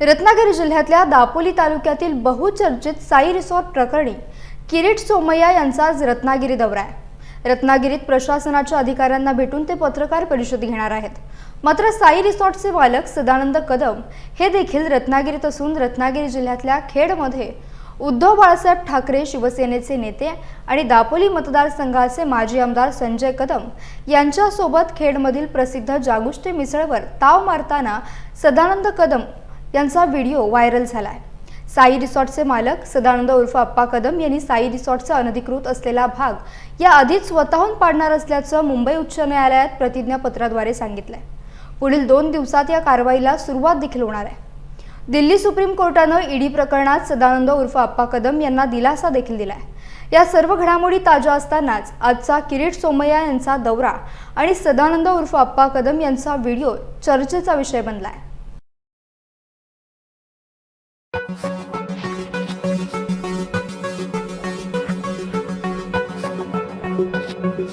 रत्नागिरी जिल्ह्यातल्या दापोली तालुक्यातील बहुचर्चित साई रिसॉर्ट प्रकरणी किरीट सोमय्या यांचा आज रत्नागिरी दौरा आहे. रत्नागिरीत प्रशासनाच्या अधिकाऱ्यांना भेटून ते पत्रकार परिषद घेणार आहेत. मात्र साई रिसॉर्टचे मालक सदानंद कदम हे देखील रत्नागिरीत असून रत्नागिरी जिल्ह्यातल्या खेडमध्ये उद्धव बाळासाहेब ठाकरे शिवसेनेचे नेते आणि दापोली मतदारसंघाचे माजी आमदार संजय कदम यांच्यासोबत खेडमधील प्रसिद्ध जागुष्टे मिसळवर ताव मारताना सदानंद कदम यांचा व्हिडिओ व्हायरल झाला आहे साई रिसॉर्टचे मालक सदानंद उर्फ अप्पा कदम यांनी साई रिसॉर्टचा अनधिकृत असलेला भाग या आधीच स्वतःहून पाडणार असल्याचं मुंबई उच्च न्यायालयात प्रतिज्ञापत्राद्वारे सांगितलंय. पुढील दोन दिवसात या कारवाईला सुरुवात देखील होणार आहे. दिल्ली सुप्रीम कोर्टानं ईडी प्रकरणात सदानंद उर्फ अप्पा कदम यांना दिलासा देखील दिलाय. या सर्व घडामोडी ताज्या असतानाच आजचा किरीट सोमय्या यांचा दौरा आणि सदानंद उर्फ अप्पा कदम यांचा व्हिडिओ चर्चेचा विषय बनलाय. Thank you.